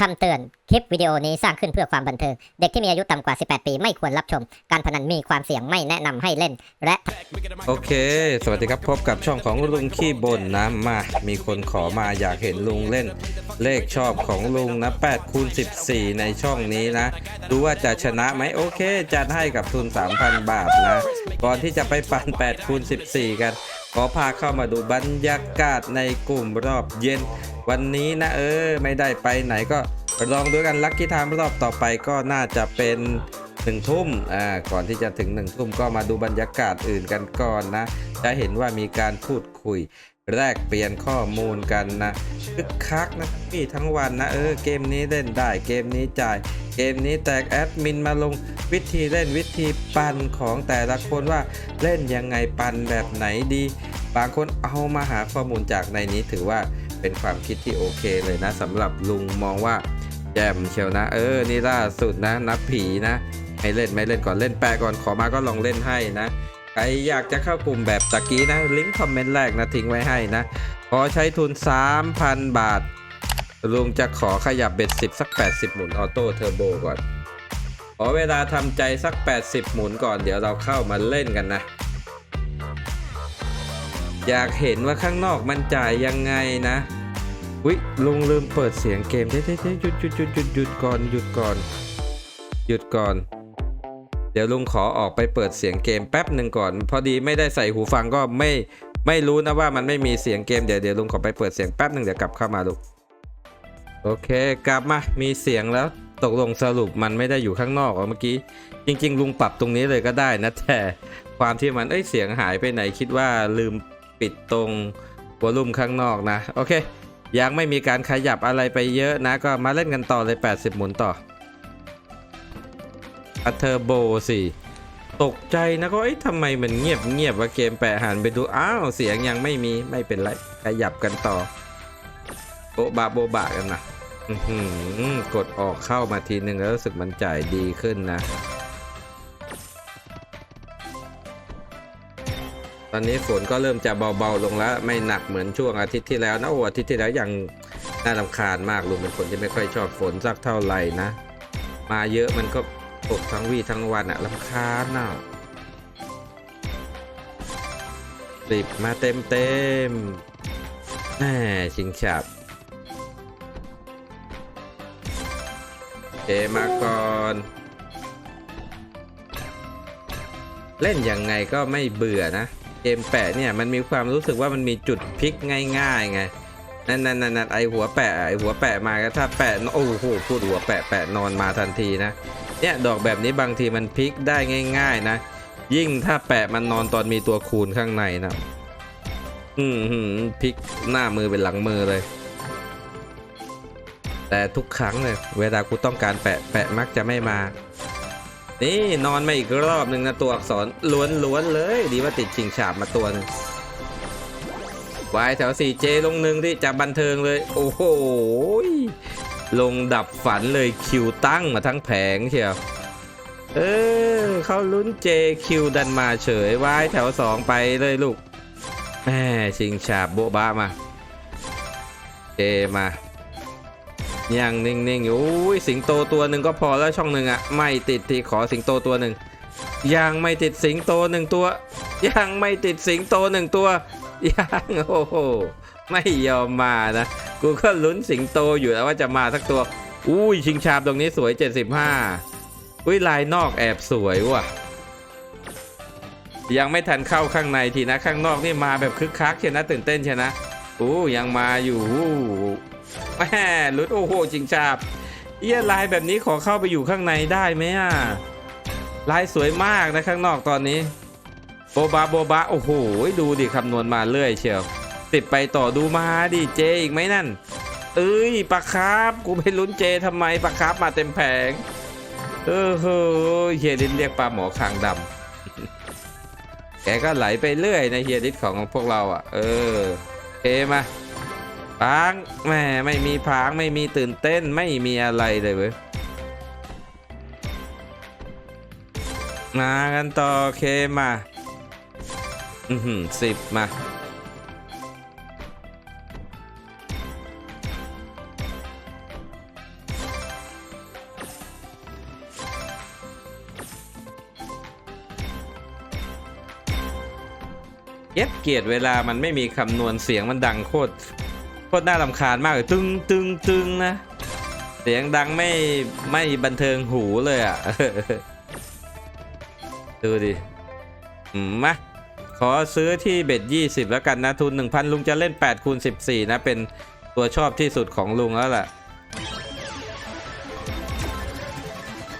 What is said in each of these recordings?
คำเตือน คลิปวิดีโอนี้สร้างขึ้นเพื่อความบันเทิง เด็กที่มีอายุต่ำกว่า 18 ปีไม่ควรรับชม การพนันมีความเสี่ยงไม่แนะนำให้เล่น และ โอเค สวัสดีครับ พบกับช่องของลุงขี้บ่นนะมา มีคนขอมาอยากเห็นลุงเล่น เลขชอบของลุงนะ8คูณ14 ในช่องนี้นะ ดูว่าจะชนะไหมโอเค จัดให้กับทุน 3,000 บาทนะ ก่อนที่จะไปปั่น8คูณ14 กัน ขอพาเข้ามาดูบรรยากาศในกลุ่มรอบเย็น วันนี้นะเออไม่ได้ไปไหนก็ลองดูกันลัคกี้ไทม์รอบต่อไปก็น่าจะเป็นหนึ่งทุ่มอ่าก่อนที่จะถึงหนึ่งทุ่มก็มาดูบรรยากาศอื่นกันก่อนนะ จะเห็นว่ามีการพูดคุย แลกเปลี่ยนข้อมูลกันนะคึกคักนะพี่ทั้งวันนะเออเกมนี้เล่นได้เกมนี้จ่ายเกมนี้แตกแอดมินมาลงวิธีเล่นวิธีปันของแต่ละคนว่าเล่นยังไงปันแบบไหนดี บางคนเอามาหาข้อมูลจากในนี้ถือว่าเป็นความคิดที่โอเคเลยนะสำหรับลุงมองว่าแจ่มเชียวนะ เออ นี่ล่าสุดนะ นับผีนะไม่เล่นไม่เล่นก่อนเล่นแปะก่อนขอมาก็ลองเล่นให้นะใครอยากจะเข้ากลุ่มแบบตะกี้นะ ลิงก์คอมเมนต์แรกนะทิ้งไว้ให้นะ ขอใช้ทุน 3,000 บาท ลุงจะขอขยับเบ็ด10 สัก 80 หมุนออโต้เทอร์โบก่อน ขอเวลาทำใจสัก 80 หมุนก่อนเดี๋ยวเราเข้ามาเล่นกันนะ อยากเห็นว่าข้างนอกมันจ่ายยังไงนะวิลุงลืมเปิดเสียงเกมเด้เด้หยุดหยุดหยุดหยุดหยุดก่อนหยุดก่อน หยุดก่อน เดี๋ยวลุงขอออกไปเปิดเสียงเกมแป๊บหนึ่งก่อน พอดีไม่ได้ใส่หูฟังก็ไม่ไม่รู้นะว่ามันไม่มีเสียงเกมเดี๋ยวเดี๋ยวลุงขอไปเปิดเสียงแป๊บหนึ่งเดี๋ยวกลับเข้ามาลูกโอเคกลับมามีเสียงแล้วตกลงสรุปมันไม่ได้อยู่ข้างนอกเหรอเมื่อกี้จริง ๆ ลุงปรับตรงนี้เลยก็ได้นะแต่ความที่มันเอ้ยเสียงหายไปไหนคิดว่าลืม ปิดตรงวอลลุ่มข้างนอกนะ โอเค ยังไม่มีการขยับอะไรไปเยอะนะ ก็มาเล่นกันต่อเลย 80 หมุนต่ออะเทอร์โบสิตกใจนะก็เอ้ยทำไมมันเงียบเงียบว่าเกมแปะหันไปดู อ้าว เสียงยังไม่มีไม่เป็นไร ขยับกันต่อ โบบะโบบะกันนะกดออกเข้ามาทีนึงแล้วรู้สึกมันจ่ายดีขึ้นนะ ตอนนี้ฝนก็เริ่มจะเบาๆลงแล้ว ไม่หนักเหมือนช่วงอาทิตย์ที่แล้วนะโอ้อาทิตย์ที่แล้วยังน่ารำคาญมากลุงเป็นคนที่ไม่ค่อยชอบฝนสักเท่าไหร่นะ มาเยอะมันก็ตกทั้งวี่ทั้งวันอะรำคาญน่ะสิบมาเต็มเต็มแหมชิงฉับเจมาก่อนเล่นยังไงก็ไม่เบื่อนะ เกมแปะเนี่ยมันมีความรู้สึกว่ามันมีจุดพลิกง่ายๆไงนั่นนั่นนั่นไอหัวแปะไอหัวแปะมาก็ถ้าแปะโอ้โหพูดหัวแปะแปะนอนมาทันทีนะเนี่ยดอกแบบนี้บางทีมันพลิกได้ง่าย ๆ นะ ยิ่งถ้าแปะมันนอนตอนมีตัวคูณข้างในนะอืมหืมพลิกหน้ามือเป็นหลังมือเลย แต่ทุกครั้งเลยเวลากูต้องการแปะแปะมักจะไม่มา นี่นอนมาอีกรอบหนึ่งนะตัวอักษรล้วนๆเลย ดีว่าติดชิงฉาบมาตัวหนึงวายแถว 4J ลงหนึ่งที่จะบันเทิงเลย โอ้โห ลงดับฝันเลยคิวตั้งมาทั้งแผงเชียว เออเขาลุ้น J คิวดันมาเฉยวายแถว 2 ไปเลยลูกแม่ชิงฉาบโบ๊ะบ้ามา เจมา ยังนิ่งๆอยู่สิงโตตัวหนึ่งก็พอแล้วช่องหนึ่งอะไม่ติดที่ขอสิงโตตัวหนึ่งยังไม่ติดสิงโตหนึ่งตัวยังไม่ติดสิงโตหนึ่งตัวยังโอ้โหไม่ยอมมานะกูก็ลุ้นสิงโตอยู่แล้วว่าจะมาสักตัว อุ้ยชิงชาบตรงนี้สวย 75อุ้ยลายนอกแอบสวยว่ะ ยังไม่ทันเข้าข้างในทีนะข้างนอกนี่มาแบบคึกคักเชียนะตื่นเต้นเชียนะ โอ้ยังมาอยู่อู้แม่ลุ้นโอ้โหชิงชาบเอี้ยลายแบบนี้ขอเข้าไปอยู่ข้างในได้ไหมอะลายสวยมากนะข้างนอกตอนนี้ โบบาโบบาโอ้โหดูดิคำนวณมาเรื่อยเชียวติดไปต่อดูมาดิเจอีกไหมนั่น เอ้ยปลาคาร์ฟกูไปลุ้นเจทำไมปลาคาร์ฟมาเต็มแผงเออเฮ้ยเฮียดินเรียกปลาหมอคางดำแกก็ไหลไปเรื่อยในเฮียดิสของพวกเราอะ เออ เคมาพางแม่ไม่มีพางไม่มีตื่นเต้นไม่มีอะไรเลยเว้ยมากันต่อเคมา อือหือสิบมา เย็ดเกียดเวลามันไม่มีคำนวณเสียงมันดังโคตรโคตรน่ารำคาญมากเลยตึงตึงตึงนะ เสียงดังไม่ไม่บันเทิงหูเลยอะดูดิอืมมาขอซื้อที่เบ็ด20 แล้วกันนะ ทุน 1,000 ลุงจะเล่น8คูณ14 นะ เป็นตัวชอบที่สุดของลุงแล้วล่ะ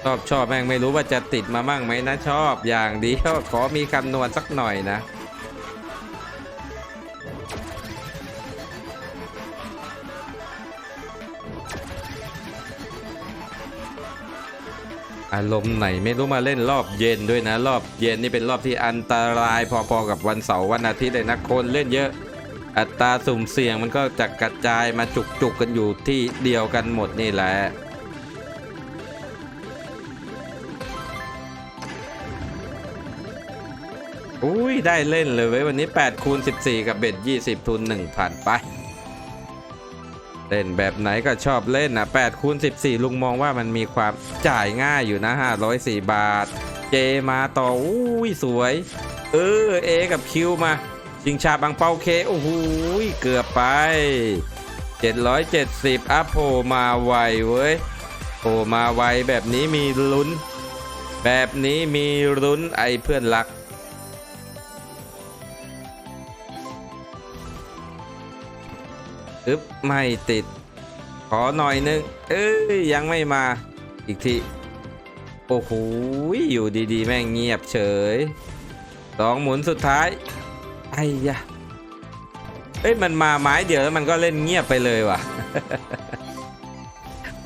ชอบชอบแม่งไม่รู้ว่าจะติดมามั่งไหมนะ ชอบอย่างเดียวขอมีคำนวณสักหน่อยนะ อารมณ์ไหนไม่รู้มาเล่นรอบเย็นด้วยนะ รอบเย็นนี่เป็นรอบที่อันตรายพอๆกับวันเสาร์วันอาทิตย์เลยนะคนเล่นเยอะ อัตราสุ่มเสี่ยงมันก็จะกระจายมาจุกๆกันอยู่ที่เดียวกันหมดนี่แหละอุ้ยได้เล่นเลยเว้ยวันนี้8คูณ14 กับเบ็ด20 ทุน 1,000 ไป เล่นแบบไหนก็ชอบเล่นนะ8คูณ14 ลุงมองว่ามันมีความจ่ายง่ายอยู่นะ 504 บาท เจมาต่ออุ้ยสวย เออเอกับคิวมาชิงชาบังเปาเคโอ้โหเกือบไป 770 อัพโผมาไวเว้ยโผมาไวแบบนี้มีลุ้น แบบนี้มีลุ้นไอเพื่อนรัก อึ๊บไม่ติด ขอหน่อยนึง เอ้ยยังไม่มา อีกที โอ้โหอยู่ดีๆ แม่งเงียบเฉยสองหมุนสุดท้าย ไอ้ยะเอ้ยมันมาไม้เดียวแล้วมันก็เล่นเงียบไปเลยว่ะ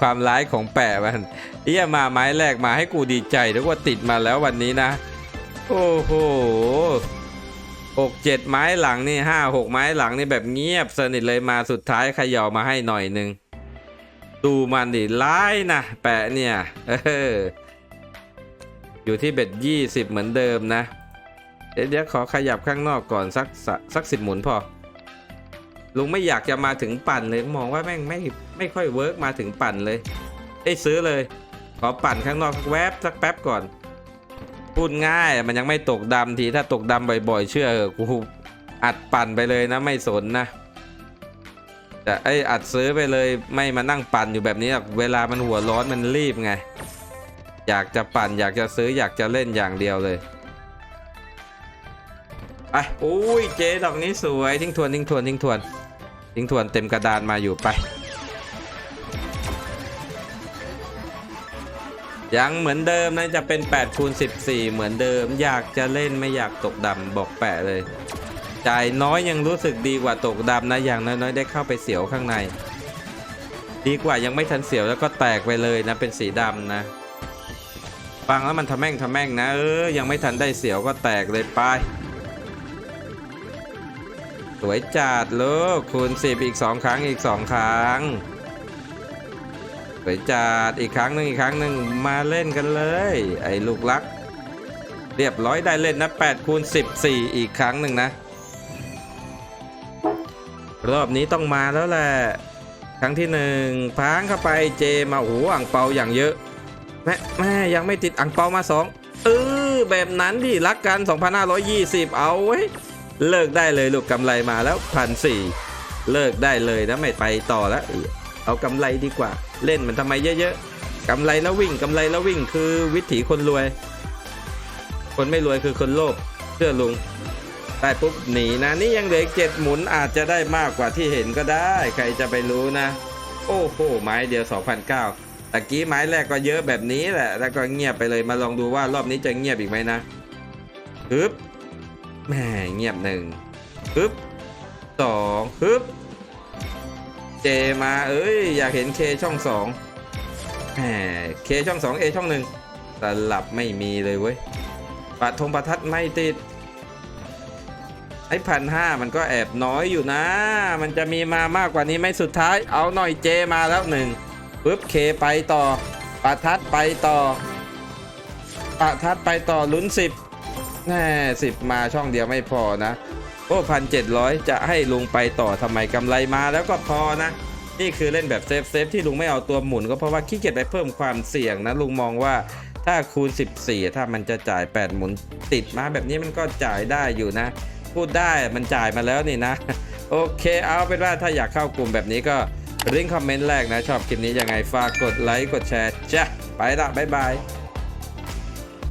ความร้ายของแปะมันเฮียมาไม้แรกมาให้กูดีใจนึกว่าติดมาแล้ววันนี้นะ โอ้โห หกเจ็ดไม้หลังนี่ห้าหกไม้หลังนี่แบบเงียบสนิทเลยมาสุดท้ายขย่ามาให้หน่อยหนึ่งดูมันดิร้ายนะแปะเนี่ยเอออยู่ที่เบ็ดยี่สิบเหมือนเดิมนะ เดี๋ยวขอขยับข้างนอกก่อนสักสักสิบหมุนพอลุงไม่อยากจะมาถึงปั่นเลยมองว่าแม่งไม่ไม่ค่อยเวิร์กมาถึงปั่นเลยเอ้ซื้อเลย ขอปั่นข้างนอกแวบสักแป๊บก่อน พูดง่ายมันยังไม่ตกดำทีถ้าตกดำบ่อยๆ เชื่อกูอัดปั่นไปเลยนะไม่สนนะแต่ไออัดซื้อไปเลยไม่มานั่งปั่นอยู่แบบนี้หรอกเวลามันหัวร้อนมันรีบไง อยากจะปั่นอยากจะซื้ออยากจะเล่นอย่างเดียวเลยไปอุ้ยเจดอกนี้สวยทิ้งทวนทิ้งทวนทิ้งทวนทิ้งทวนเต็มกระดานมาอยู่ไป ยังเหมือนเดิมนะจะเป็น8คูณ14 เหมือนเดิม อยากจะเล่นไม่อยากตกดำบอกแปะเลยจ่ายน้อยยังรู้สึกดีกว่าตกดำนะอย่างน้อยๆ ได้เข้าไปเสียวข้างใน ดีกว่ายังไม่ทันเสียวแล้วก็แตกไปเลยนะเป็นสีดำนะฟังแล้วมันทำแม่งทำแม่งนะ เออยังไม่ทันได้เสียวก็แตกเลยไปสวยจัดลูกคูณ10อีก 2 ครั้งอีก 2 ครั้ง สวยจัดอีกครั้งหนึ่งอีกครั้งหนึ่งมาเล่นกันเลย ไอ้ลูกรัก เรียบร้อยได้เล่นนะ8คูณ14 อีกครั้งหนึ่งนะ รอบนี้ต้องมาแล้วแหละ ครั้งที่หนึ่งพังเข้าไปเจมาโอ้โหอ่างเปาอย่างเยอะ แม่แม่ยังไม่ติดอ่างเปามาสองเออแบบนั้นดิรักกัน 2520 เอาไว้เลิกได้เลยลูกกำไรมาแล้วพันสี่เลิกได้เลยนะไม่ไปต่อแล้วเอากำไรดีกว่า เล่นมันทำไมเยอะๆกำไรแล้ววิ่งกำไรแล้ววิ่งคือวิถีคนรวย คนไม่รวยคือคนโลภเชื่อลุงได้ปุ๊บหนีนะนี่ยังเหลืออีกเจ็ดหมุนอาจจะได้มากกว่าที่เห็นก็ได้ ใครจะไปรู้นะ โอ้โหไม้เดียว2,009ตะกี้ไม้แรกก็เยอะแบบนี้แหละ แล้วก็เงียบไปเลยมาลองดูว่ารอบนี้จะเงียบอีกไหมนะฮึบแหมเงียบหนึ่งฮึบสองฮึบ มาเอ้ย อยากเห็นเคช่องสองแหมเคช่องสองเอช่องหนึ่งสลับไม่มีเลยเว้ยปัดธงประทัดไม่ติด ไอ้พันห้ามันก็แอบน้อยอยู่นะ มันจะมีมามากกว่านี้ไหมสุดท้าย เอาหน่อยเจมาแล้วหนึ่งปึ๊บเคไปต่อ ประทัดไปต่อ ประทัดไปต่อลุ้นสิบแน่สิบมาช่องเดียวไม่พอนะ โอ้พันเจ็ดร้อยจะให้ลุงไปต่อทำไมกำไรมาแล้วก็พอนะ นี่คือเล่นแบบเซฟเซฟที่ลุงไม่เอาตัวหมุนก็เพราะว่าขี้เกียจไปเพิ่มความเสี่ยงนะลุงมองว่าถ้าคูณ 14 ถ้ามันจะจ่าย 8 หมุนติดมาแบบนี้มันก็จ่ายได้อยู่นะ พูดได้มันจ่ายมาแล้วนี่นะ โอเคเอาเป็นว่าถ้าอยากเข้ากลุ่มแบบนี้ก็ลิงคอมเมนต์แรกนะ ชอบคลิปนี้ยังไงฝากกดไลค์กดแชร์จ้ะไปละบ๊ายบาย